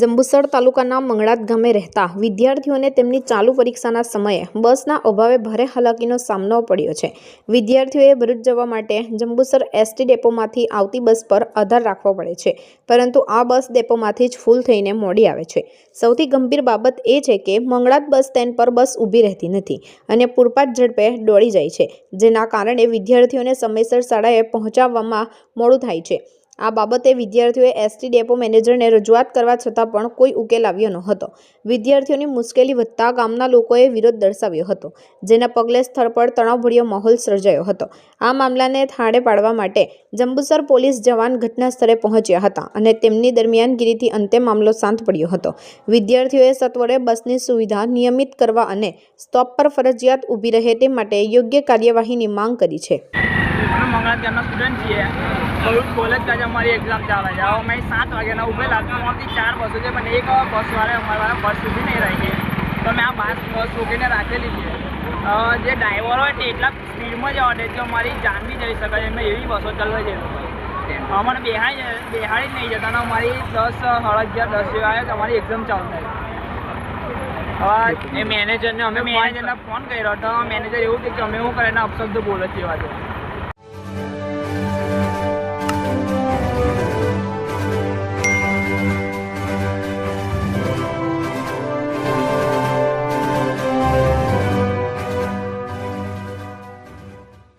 જંબુસર તાલુકાના મંગળાત ગામે રહેતા વિદ્યાર્થીઓને તેમની ચાલુ પરીક્ષાના સમયે બસના અભાવે ભારે હાલાકીનો સામનો પડ્યો છે. વિદ્યાર્થીઓએ ભરૂચ જવા માટે જંબુસર એસટી ડેપોમાંથી આવતી બસ પર આધાર રાખવો પડે છે, પરંતુ આ બસ ડેપોમાંથી જ ફૂલ થઈને મોડી આવે છે. સૌથી ગંભીર બાબત એ છે કે મંગળાત બસ સ્ટેન્ડ પર બસ ઊભી રહેતી નથી અને પૂરપાટ ઝડપે દોડી જાય છે, જેના કારણે વિદ્યાર્થીઓને સમયસર શાળાએ પહોંચાડવામાં મોડું થાય છે. આ બાબતે વિદ્યાર્થીઓએ એસટી ડેપો મેનેજરને રજૂઆત કરવા છતાં પણ કોઈ ઉકેલ આવ્યો ન હતો વિદ્યાર્થીઓની મુશ્કેલી વધતા ગામના લોકોએ વિરોધ દર્શાવ્યો હતો, જેના પગલે સ્થળ પર તણાવભર્યો માહોલ સર્જાયો હતો. આ મામલાને થાળે પાડવા માટે જંબુસર પોલીસ જવાન ઘટના સ્થળે પહોંચ્યા હતા અને તેમની દરમિયાનગીરીથી અંતે મામલો શાંત પડ્યો હતો. વિદ્યાર્થીઓએ સત્વરે બસની સુવિધા નિયમિત કરવા અને સ્ટોપ પર ફરજિયાત ઊભી રહે તે માટે યોગ્ય કાર્યવાહીની માંગ કરી છે. અમે મંગળા ત્યાંના સ્ટુડન્ટ છીએ. ભરૂચ કોલેજ કાજે અમારી એક્ઝામ ચાલે છે. હવે અમે સાત વાગ્યાના ઉભેલા ત્રણથી ચાર બસો છે પણ એક બસવાળા અમારા બસ સુધી નહીં રહી ગઈ તો અમે આ બસ બસ રોકીને રાખેલી છે. જે ડ્રાઈવર હોય તે એટલા સ્પીડમાં જ આવે કે અમારી જાન બી જઈ શકે છે એમાં એવી બસો ચલાવે છે. અમારે બેહાડી બેહાડી જ નહીં જતા અને અમારી દસ અગિયાર દસ જેવા અમારી એક્ઝામ ચાલુ થાય. હવે એ મેનેજરને અમે મેનેજરને ફોન કર્યો તો મેનેજર એવું કે અમે શું કરે ને અપશબ્દ બોલે છે એવા છે